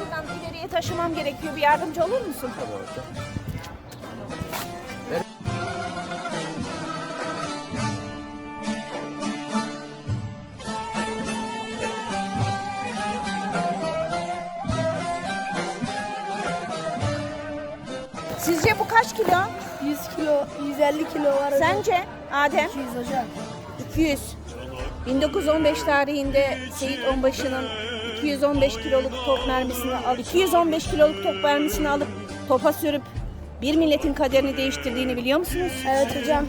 şuradan ileriye taşımam gerekiyor. Bir yardımcı olur musun? Sizce bu kaç kilo? 100 kilo, 150 kilo var. Sence Adem? 200 hocam. 200. 1915 tarihinde Seyit Onbaşı'nın 215 kiloluk top mermisini al 215 kiloluk top mermisini alıp topa sürüp bir milletin kaderini değiştirdiğini biliyor musunuz? Evet hocam.